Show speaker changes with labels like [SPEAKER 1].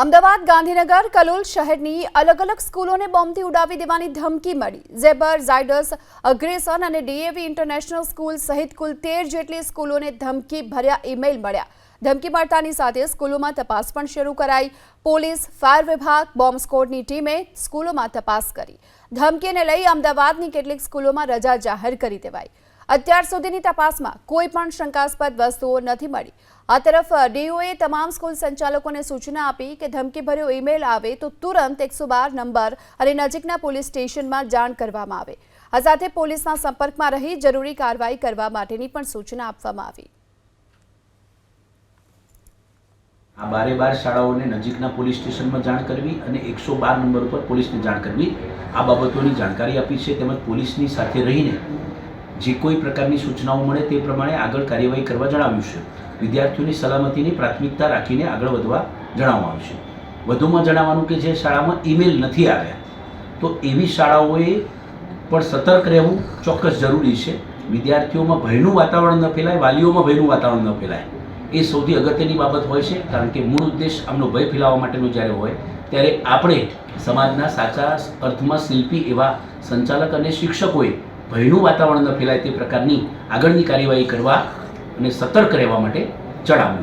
[SPEAKER 1] અમદાવાદ, ગાંધીનગર, કલોલ શહેરની અલગ અલગ સ્કૂલોને બોમ્બથી ઉડાવી દેવાની ધમકી મળી. ઝેબર, ઝાયડસ, અગ્રેસન અને ડીએવી ઇન્ટરનેશનલ સ્કૂલ સહિત કુલ તેર જેટલી સ્કૂલોને ધમકી ભર્યા ઈમેલ મળ્યા. ધમકી મળતાની સાથે સ્કૂલોમાં તપાસ પણ શરૂ કરાઈ. પોલીસ, ફાયર વિભાગ, બોમ્બ સ્કોડની ટીમે સ્કૂલોમાં તપાસ કરી. ધમકીને લઈ અમદાવાદની કેટલીક સ્કૂલોમાં રજા જાહેર કરી દેવાઈ. અત્યાર સુધીની તપાસમાં કોઈ પણ શંકાસ્પદ વસ્તુઓ નથી મળી. આ તરફ ડીઓએ તમામ સ્કૂલ સંચાલકોને સૂચના આપી કે ધમકીભર્યો ઈમેલ આવે તો તુરંત એકસો બાર નંબર અને નજીકના પોલીસ સ્ટેશનમાં જાણ કરવામાં આવે. આ સાથે પોલીસના સંપર્કમાં રહી જરૂરી કાર્યવાહી કરવા માટેની પણ સૂચના આપવામાં આવી.
[SPEAKER 2] આ બારે બાર શાળાઓને નજીકના પોલીસ સ્ટેશનમાં જાણ કરવી અને એકસો બાર નંબર ઉપર પોલીસને જાણ કરવી, આ બાબતોની જાણકારી આપી છે. તેમજ પોલીસની સાથે રહીને જે કોઈ પ્રકારની સૂચનાઓ મળે તે પ્રમાણે આગળ કાર્યવાહી કરવા જણાવ્યું છે. વિદ્યાર્થીઓની સલામતીની પ્રાથમિકતા રાખીને આગળ વધવા જણાવવામાં આવશે વધુમાં જણાવવાનું કે જે શાળામાં ઈમેલ નથી આવ્યા, તો એવી શાળાઓએ પણ સતર્ક રહેવું ચોક્કસ જરૂરી છે. વિદ્યાર્થીઓમાં ભયનું વાતાવરણ ન ફેલાય, વાલીઓમાં ભયનું વાતાવરણ ન ફેલાય. એ સૌથી અગત્યની બાબત હોય છે, કારણ કે મૂળ ઉદ્દેશ આમનો ભય ફેલાવવા માટેનો જ્યારે હોય, ત્યારે આપણે સમાજના સાચા અર્થમાં શિલ્પી એવા સંચાલક અને શિક્ષકોએ ભયનું વાતાવરણ ન ફેલાય તે પ્રકારની આગળની કાર્યવાહી કરવા અને સતર્ક રહેવા માટે જણાવ્યું